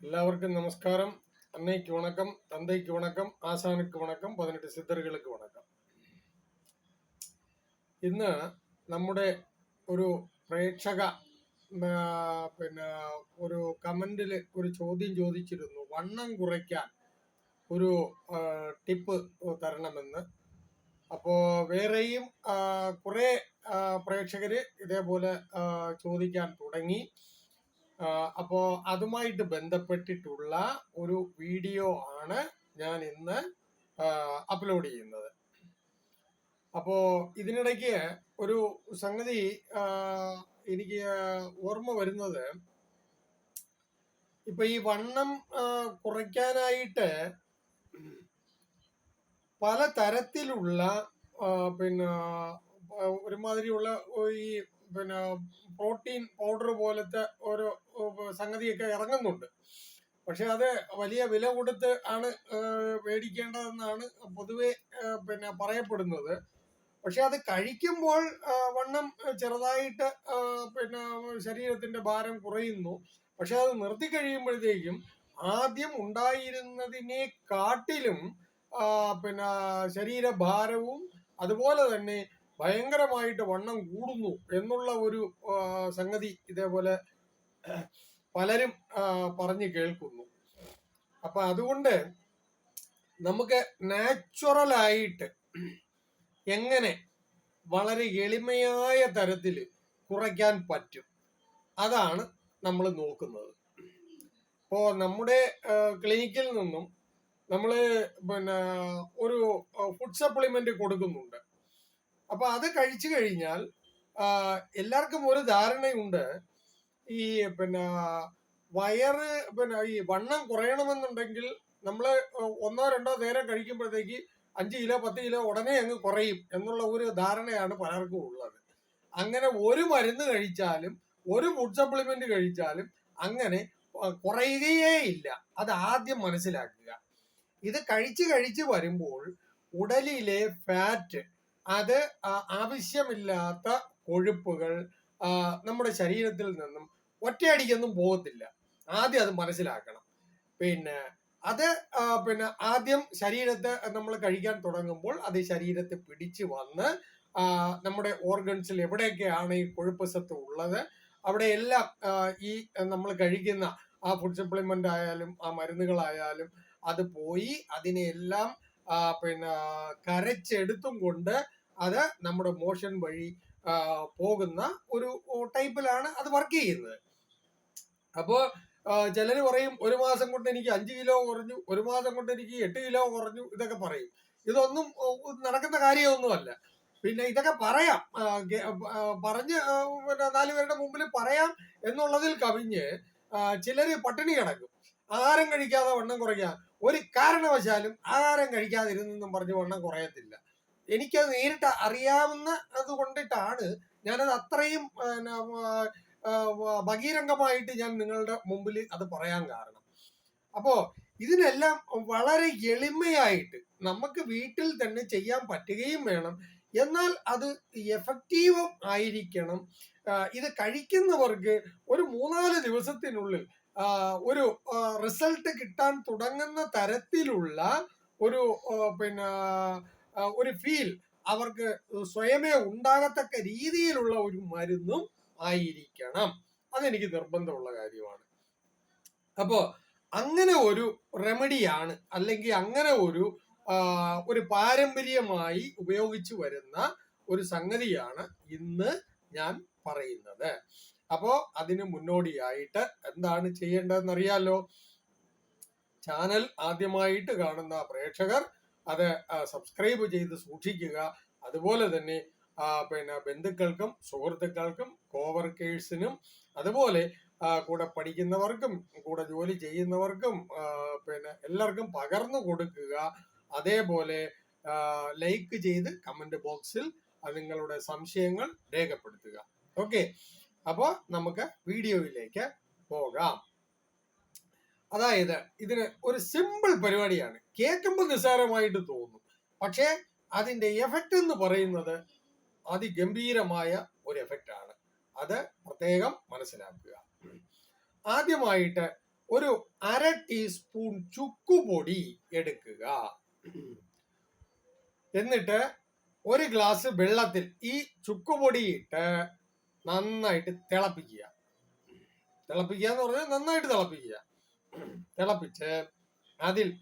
எல்லாருக்கும் நமஸ்காரம் அன்னைக்கு வணக்கம் தந்தைக்கு வணக்கம் ആശാനുക്ക് വണക്കം പതിനെട്ട് സിദ്ധറുകൾക്ക് വണക്കം ഇന്ന് നമ്മുടെ ഒരു പ്രേക്ഷക ഉം, ആ, പിന്നെ ഒരു കമന്റിൽ ഒരു ചോദ്യം ചോദിച്ചിരുന്നു വണ്ണം കുറയ്ക്കാൻ ഒരു ആ, ടിപ്പ് തരണമെന്ന് അപ്പോ വേറെയും ആ, കുറെ ആ, പ്രേക്ഷകര് ഇതേപോലെ ആ, ചോദിക്കാൻ തുടങ്ങി അപ്പോ അതുമായിട്ട് ബന്ധപ്പെട്ടിട്ടുള്ള ഒരു വീഡിയോ ആണ് ഞാൻ ഇന്ന് അപ്ലോഡ് ചെയ്യുന്നത്. അപ്പോ ഇതിനിടയ്ക്ക് ഒരു സംഗതി എനിക്ക് ഓർമ്മ വരുന്നത്. ഇപ്പൊ ഈ വണ്ണം കുറയ്ക്കാനായിട്ട് പല തരത്തിലുള്ള പിന്നെ ഒരുമാതിരിയുള്ള ഈ പിന്നെ പ്രോട്ടീൻ പൗഡർ പോലത്തെ ഓരോ സംഗതിയൊക്കെ ഇറങ്ങുന്നുണ്ട്. പക്ഷെ അത് വലിയ വില കൊടുത്ത് ആണ് മേടിക്കേണ്ടതെന്നാണ് പൊതുവെ പിന്നെ പറയപ്പെടുന്നത്. പക്ഷെ അത് കഴിക്കുമ്പോൾ വണ്ണം ചെറുതായിട്ട് പിന്നെ ശരീരത്തിന്റെ ഭാരം കുറയുന്നു. പക്ഷെ അത് നിർത്തി കഴിയുമ്പോഴത്തേക്കും ആദ്യം ഉണ്ടായിരുന്നതിനെ കാട്ടിലും പിന്നെ ശരീരഭാരവും അതുപോലെ തന്നെ ഭയങ്കരമായിട്ട് വണ്ണം കൂടുന്നു എന്നുള്ള ഒരു സംഗതി ഇതേപോലെ പലരും പറഞ്ഞു കേൾക്കുന്നു. അപ്പൊ അതുകൊണ്ട് നമുക്ക് നാച്ചുറലായിട്ട് എങ്ങനെ വളരെ എളിമയായ തരത്തിൽ കുറയ്ക്കാൻ പറ്റും അതാണ് നമ്മൾ നോക്കുന്നത്. ഇപ്പോ നമ്മുടെ ക്ലിനിക്കിൽ നിന്നും നമ്മൾ പിന്നെ ഒരു ഫുഡ് സപ്ലിമെന്റ് കൊടുക്കുന്നുണ്ട്. അപ്പൊ അത് കഴിച്ചു കഴിഞ്ഞാൽ എല്ലാവർക്കും ഒരു ധാരണയുണ്ട്. ഈ പിന്നെ വയറ് പിന്നെ ഈ വണ്ണം കുറയണമെന്നുണ്ടെങ്കിൽ നമ്മൾ ഒന്നോ രണ്ടോ നേരം കഴിക്കുമ്പോഴത്തേക്ക് അഞ്ച് കിലോ പത്ത് കിലോ ഉടനെ അങ്ങ് കുറയും എന്നുള്ള ഒരു ധാരണയാണ് പലർക്കും ഉള്ളത്. അങ്ങനെ ഒരു മരുന്ന് കഴിച്ചാലും ഒരു ഫുഡ് സപ്ലിമെന്റ് കഴിച്ചാലും അങ്ങനെ കുറയുകയേ ഇല്ല. അത് ആദ്യം മനസ്സിലാക്കുക. ഇത് കഴിച്ച് കഴിച്ച് വരുമ്പോൾ ഉടലിലെ ഫാറ്റ് അത് ആവശ്യമില്ലാത്ത കൊഴുപ്പുകൾ നമ്മുടെ ശരീരത്തിൽ നിന്നും ഒറ്റയടിക്കൊന്നും പോകത്തില്ല. ആദ്യം അത് മനസ്സിലാക്കണം. പിന്നെ അത് പിന്നെ ആദ്യം ശരീരത്തെ നമ്മൾ കഴിക്കാൻ തുടങ്ങുമ്പോൾ അത് ശരീരത്തെ പിടിച്ചു വന്ന് നമ്മുടെ ഓർഗൻസിൽ എവിടെയൊക്കെയാണ് ഈ കൊഴുപ്പ് സത്ത് ഉള്ളത് അവിടെയെല്ലാം ഈ നമ്മൾ കഴിക്കുന്ന ആ ഫുഡ് സപ്ലിമെന്റ് ആയാലും ആ മരുന്നുകളായാലും അത് പോയി അതിനെയെല്ലാം പിന്നെ കരച്ചെടുത്തും കൊണ്ട് അത് നമ്മുടെ മോഷൻ വഴി പോകുന്ന ഒരു ടൈപ്പിലാണ് അത് വർക്ക് ചെയ്യുന്നത്. അപ്പോ ചിലര് പറയും ഒരു മാസം കൊണ്ട് എനിക്ക് അഞ്ച് കിലോ കുറഞ്ഞു ഒരു മാസം കൊണ്ട് എനിക്ക് എട്ട് കിലോ കുറഞ്ഞു ഇതൊക്കെ പറയും. ഇതൊന്നും നടക്കുന്ന കാര്യമൊന്നുമല്ല. പിന്നെ ഇതൊക്കെ പറയാം. പറഞ്ഞ് പിന്നെ നാലുപേരുടെ മുമ്പിൽ പറയാം എന്നുള്ളതിൽ കവിഞ്ഞ് ചിലര് പട്ടിണി കിടക്കും. ആഹാരം കഴിക്കാതെ വണ്ണം കുറയ്ക്കാൻ ഒരു കാരണവശാലും ആഹാരം കഴിക്കാതിരുന്നെന്നും പറഞ്ഞു വണ്ണം കുറയത്തില്ല. എനിക്കത് നേരിട്ട് അറിയാവുന്ന അത് കൊണ്ടിട്ടാണ് ഞാനത് അത്രയും ഭഗീരംഗമായിട്ട് ഞാൻ നിങ്ങളുടെ മുമ്പിൽ അത് പറയാൻ കാരണം. അപ്പോ ഇതിനെല്ലാം വളരെ എളിമയായിട്ട് നമുക്ക് വീട്ടിൽ തന്നെ ചെയ്യാൻ പറ്റുകയും വേണം. എന്നാൽ അത് എഫക്റ്റീവും ആയിരിക്കണം. ഇത് കഴിക്കുന്നവർക്ക് ഒരു മൂന്നാൽ ദിവസത്തിനുള്ളിൽ ഒരു റിസൾട്ട് കിട്ടാൻ തുടങ്ങുന്ന തരത്തിലുള്ള ഒരു പിന്നെ ഒരു ഫീൽ അവർക്ക് സ്വയമേ ഉണ്ടാകത്തക്ക രീതിയിലുള്ള ഒരു മരുന്നും ആയിരിക്കണം. അതെനിക്ക് നിർബന്ധമുള്ള കാര്യമാണ്. അപ്പോ അങ്ങനെ ഒരു റെമഡിയാണ് അല്ലെങ്കിൽ അങ്ങനെ ഒരു ഒരു പാരമ്പര്യമായി ഉപയോഗിച്ചു വരുന്ന ഒരു സംഗതിയാണ് ഇന്ന് ഞാൻ പറയുന്നത്. അപ്പോ അതിന് മുന്നോടിയായിട്ട് എന്താണ് ചെയ്യേണ്ടതെന്ന് അറിയാലോ ചാനൽ ആദ്യമായിട്ട് കാണുന്ന പ്രേക്ഷകർ അത് സബ്സ്ക്രൈബ് ചെയ്ത് സൂക്ഷിക്കുക. അതുപോലെ തന്നെ പിന്നെ ബന്ധുക്കൾക്കും സുഹൃത്തുക്കൾക്കും കോവർക്കേഴ്സിനും അതുപോലെ കൂടെ പഠിക്കുന്നവർക്കും കൂടെ ജോലി ചെയ്യുന്നവർക്കും പിന്നെ എല്ലാവർക്കും പകർന്നു കൊടുക്കുക. അതേപോലെ ലൈക്ക് ചെയ്ത് കമന്റ് ബോക്സിൽ നിങ്ങളുടെ സംശയങ്ങൾ രേഖപ്പെടുത്തുക. ഓക്കെ. അപ്പോൾ നമുക്ക് വീഡിയോയിലേക്ക് പോകാം. അതായത് ഇതിന് ഒരു സിമ്പിൾ പരിപാടിയാണ്. കേൾക്കുമ്പോൾ നിസ്സാരമായിട്ട് തോന്നും. പക്ഷേ അതിന്റെ എഫക്റ്റ് എന്ന് പറയുന്നത് അതിഗംഭീരമായ ഒരു എഫക്റ്റ് ആണ്. അത് പ്രത്യേകം മനസ്സിലാക്കുക. ആദ്യമായിട്ട് ഒരു അര ടീസ്പൂൺ ചുക്കുപൊടി എടുക്കുക. എന്നിട്ട് ഒരു ഗ്ലാസ് വെള്ളത്തിൽ ഈ ചുക്കുപൊടി ഇട്ട് നന്നായിട്ട് തിളപ്പിക്കുക. തിളപ്പിക്കുക എന്ന് പറഞ്ഞാൽ നന്നായിട്ട് തിളപ്പിക്കുക. തിളപ്പിച്ച് അതിൽ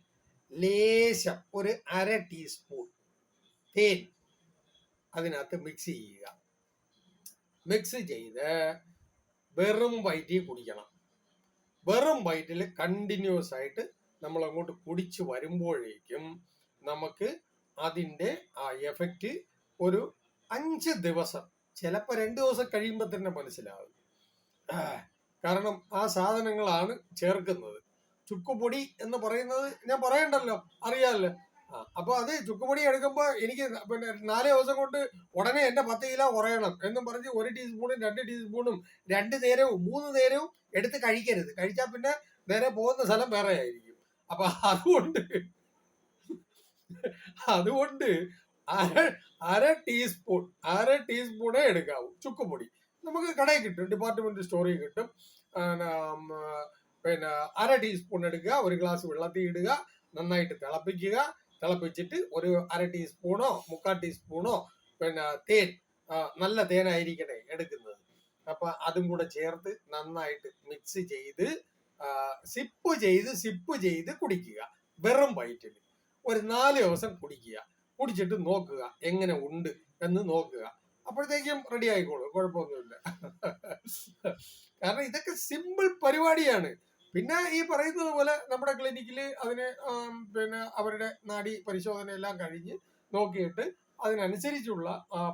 ലേശം ഒരു അര ടീസ്പൂൺ തേൻ അതിനകത്ത് മിക്സ് ചെയ്യുക. മിക്സ് ചെയ്ത് വെറും വയറ്റിൽ കുടിക്കണം. വെറും വയറ്റിൽ കണ്ടിന്യൂസ് ആയിട്ട് നമ്മൾ അങ്ങോട്ട് കുടിച്ച് വരുമ്പോഴേക്കും നമുക്ക് അതിന്റെ ആ എഫക്റ്റ് ഒരു അഞ്ച് ദിവസം ചിലപ്പോൾ രണ്ട് ദിവസം കഴിയുമ്പോൾ തന്നെ മനസ്സിലാവും. കാരണം ആ സാധനങ്ങളാണ് ചേർക്കുന്നത്. ചുക്കുപൊടി എന്ന് പറയുന്നത് ഞാൻ പറയണ്ടല്ലോ അറിയാമല്ലോ അപ്പൊ അത് ചുക്കുപൊടി എടുക്കുമ്പോൾ എനിക്ക് പിന്നെ നാല് ദിവസം കൊണ്ട് ഉടനെ എന്റെ പത്ത് കിലോ കുറയണം എന്നും പറഞ്ഞ് ഒരു ടീസ്പൂണും രണ്ട് ടീസ്പൂണും രണ്ട് നേരവും മൂന്ന് നേരവും എടുത്ത് കഴിക്കരുത്. കഴിച്ചാൽ പിന്നെ നേരെ പോകുന്ന സ്ഥലം വേറെ ആയിരിക്കും. അപ്പൊ അതുകൊണ്ട് അതുകൊണ്ട് അര അര ടീസ്പൂൺ അര ടീസ്പൂണേ എടുക്കാവൂ. ചുക്കുപൊടി. നമുക്ക് കടയിൽ കിട്ടും ഡിപ്പാർട്ട്മെന്റ് സ്റ്റോറിൽ കിട്ടും. പിന്നെ അര ടീസ്പൂൺ എടുക്കുക ഒരു ഗ്ലാസ് വെള്ളത്തിൽ ഇടുക നന്നായിട്ട് തിളപ്പിക്കുക. തിളപ്പിച്ചിട്ട് ഒരു അര ടീസ്പൂണോ മുക്കാൽ ടീസ്പൂണോ പിന്നെ തേൻ നല്ല തേനായിരിക്കണേ എടുക്കുന്നത്. അപ്പൊ അതും കൂടെ ചേർത്ത് നന്നായിട്ട് മിക്സ് ചെയ്ത് സിപ്പ് ചെയ്ത് സിപ്പ് ചെയ്ത് കുടിക്കുക. വെറും വയറ്റിൽ ഒരു നാല് ദിവസം കുടിക്കുക. കുടിച്ചിട്ട് നോക്കുക. എങ്ങനെ ഉണ്ട് എന്ന് നോക്കുക. അപ്പോഴത്തേക്കും റെഡി ആയിക്കോളും. കുഴപ്പമൊന്നുമില്ല. കാരണം ഇതൊക്കെ സിമ്പിൾ പരിപാടിയാണ്. പിന്നെ ഈ പറയുന്നത് പോലെ നമ്മുടെ ക്ലിനിക്കിൽ അതിന് പിന്നെ അവരുടെ നാടി പരിശോധന എല്ലാം കഴിഞ്ഞ് നോക്കിയിട്ട് അതിനനുസരിച്ചുള്ള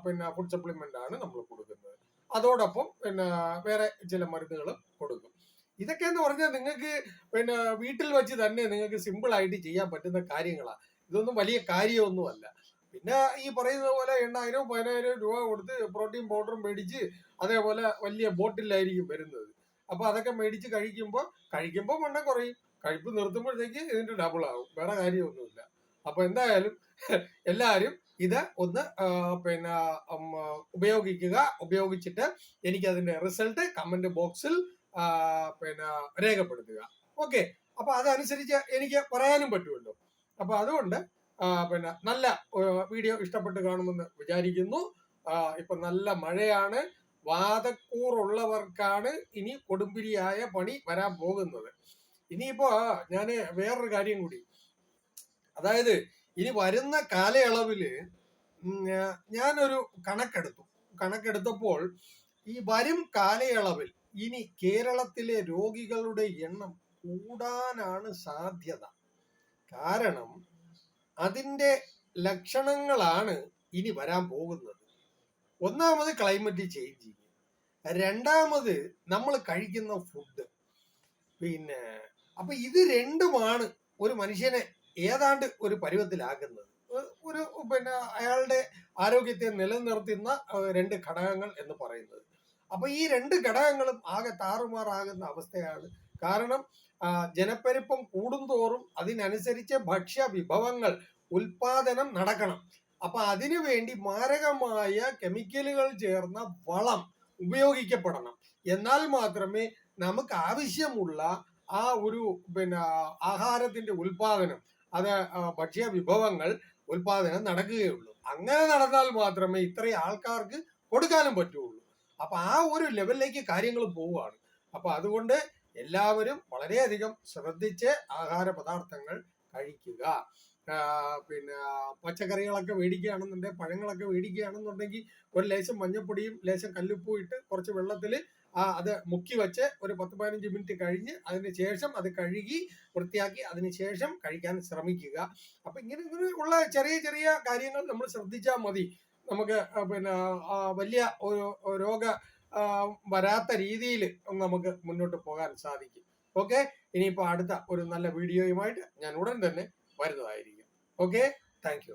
പിന്നെ ഫുഡ് സപ്ലിമെന്റ് ആണ് നമ്മൾ കൊടുക്കുന്നത്. അതോടൊപ്പം പിന്നെ വേറെ ചില മരുന്നുകളും കൊടുക്കും. ഇതൊക്കെ എന്ന് പറഞ്ഞാൽ നിങ്ങൾക്ക് പിന്നെ വീട്ടിൽ വെച്ച് തന്നെ നിങ്ങൾക്ക് സിമ്പിൾ ആയിട്ട് ചെയ്യാൻ പറ്റുന്ന കാര്യങ്ങളാണ് ഇതൊന്നും വലിയ കാര്യമൊന്നുമല്ല. പിന്നെ ഈ പറയുന്നത് പോലെ എണ്ണായിരം പതിനായിരം രൂപ കൊടുത്ത് പ്രോട്ടീൻ പൗഡറും മേടിച്ച് അതേപോലെ വലിയ ബോട്ടിലായിരിക്കും വരുന്നത്. അപ്പൊ അതൊക്കെ മേടിച്ച് കഴിക്കുമ്പോൾ കഴിക്കുമ്പോൾ വണ്ണം കുറയും. കഴിപ്പ് നിർത്തുമ്പോഴത്തേക്ക് ഇതിന്റെ ഡബിൾ ആകും വേറെ കാര്യമൊന്നുമില്ല. അപ്പൊ എന്തായാലും എല്ലാവരും ഇത് ഒന്ന് പിന്നെ ഉപയോഗിക്കുക. ഉപയോഗിച്ചിട്ട് എനിക്ക് അതിന്റെ റിസൾട്ട് കമന്റ് ബോക്സിൽ പിന്നെ രേഖപ്പെടുത്തുക. ഓക്കെ അപ്പൊ അതനുസരിച്ച് എനിക്ക് പറയാനും പറ്റുമല്ലോ. അപ്പൊ അതുകൊണ്ട് പിന്നെ നല്ല വീഡിയോ ഇഷ്ടപ്പെട്ട് കാണുമെന്ന് വിചാരിക്കുന്നു. ഇപ്പൊ നല്ല മഴയാണ്. വാതക്കൂറുള്ളവർക്കാണ് ഇനി കൊടുമ്പിരിയായ പണി വരാൻ പോകുന്നത്. ഇനിയിപ്പോ ഞാൻ വേറൊരു കാര്യം കൂടി. അതായത് ഇനി വരുന്ന ഞാ- ഞാനൊരു കണക്കെടുത്തു. കണക്കെടുത്തപ്പോൾ ഈ വരും കാലയളവിൽ ഇനി കേരളത്തിലെ രോഗികളുടെ എണ്ണം കൂടാനാണ് സാധ്യത. കാരണം അതിന്റെ ലക്ഷണങ്ങളാണ് ഇനി വരാൻ പോകുന്നത്. ഒന്നാമത് ക്ലൈമറ്റ് ചേഞ്ചിങ് രണ്ടാമത് നമ്മൾ കഴിക്കുന്ന ഫുഡ് പിന്നെ അപ്പൊ ഇത് രണ്ടുമാണ് ഒരു മനുഷ്യനെ ഏതാണ്ട് ഒരു പരുവത്തിലാക്കുന്നത്. ഒരു പിന്നെ അയാളുടെ ആരോഗ്യത്തെ നിലനിർത്തുന്ന രണ്ട് ഘടകങ്ങൾ എന്ന് പറയുന്നത്. അപ്പൊ ഈ രണ്ട് ഘടകങ്ങളും ആകെ താറുമാറാകുന്ന അവസ്ഥയാണ് കാരണം ജനപ്പെരുപ്പം കൂടുന്തോറും അതിനനുസരിച്ച് ഭക്ഷ്യ വിഭവങ്ങൾ ഉൽപാദനം നടക്കണം. അപ്പൊ അതിനു വേണ്ടി മാരകമായ കെമിക്കലുകൾ ചേർന്ന വളം ഉപയോഗിക്കപ്പെടണം. എന്നാൽ മാത്രമേ നമുക്ക് ആവശ്യമുള്ള ആ ഒരു പിന്നെ ആഹാരത്തിന്റെ ഉൽപാദനം അത് ഭക്ഷ്യ വിഭവങ്ങൾ ഉൽപാദനം നടക്കുകയുള്ളൂ. അങ്ങനെ നടന്നാൽ മാത്രമേ ഇത്രയും ആൾക്കാർക്ക് കൊടുക്കാനും പറ്റുള്ളൂ. അപ്പൊ ആ ഒരു ലെവലിലേക്ക് കാര്യങ്ങൾ പോവുകയാണ്. അപ്പൊ അതുകൊണ്ട് എല്ലാവരും വളരെയധികം ശ്രദ്ധിച്ച് ആഹാര പദാർത്ഥങ്ങൾ കഴിക്കുക പിന്നെ പച്ചക്കറികളൊക്കെ മേടിക്കുകയാണെന്നുണ്ടെങ്കിൽ പഴങ്ങളൊക്കെ മേടിക്കുകയാണെന്നുണ്ടെങ്കിൽ ഒരു ലേശം മഞ്ഞപ്പൊടിയും ലേശം കല്ലുപ്പും ഇട്ട് കുറച്ച് വെള്ളത്തിൽ അത് മുക്കി വെച്ച് ഒരു പത്ത് പതിനഞ്ച് മിനിറ്റ് കഴിഞ്ഞ് അതിന് ശേഷം അത് കഴുകി വൃത്തിയാക്കി അതിന് ശേഷം കഴിക്കാൻ ശ്രമിക്കുക. അപ്പൊ ഇങ്ങനെ ഉള്ള ചെറിയ ചെറിയ കാര്യങ്ങൾ നമ്മൾ ശ്രദ്ധിച്ചാൽ മതി. നമുക്ക് പിന്നെ വലിയ ഒരു രോഗ വരാത്ത രീതിയിൽ നമുക്ക് മുന്നോട്ട് പോകാൻ സാധിക്കും. ഓക്കെ? ഇനിയിപ്പോൾ അടുത്ത ഒരു നല്ല വീഡിയോയുമായിട്ട് ഞാൻ ഉടൻ തന്നെ വരുന്നതായിരിക്കും. ഓക്കെ? താങ്ക്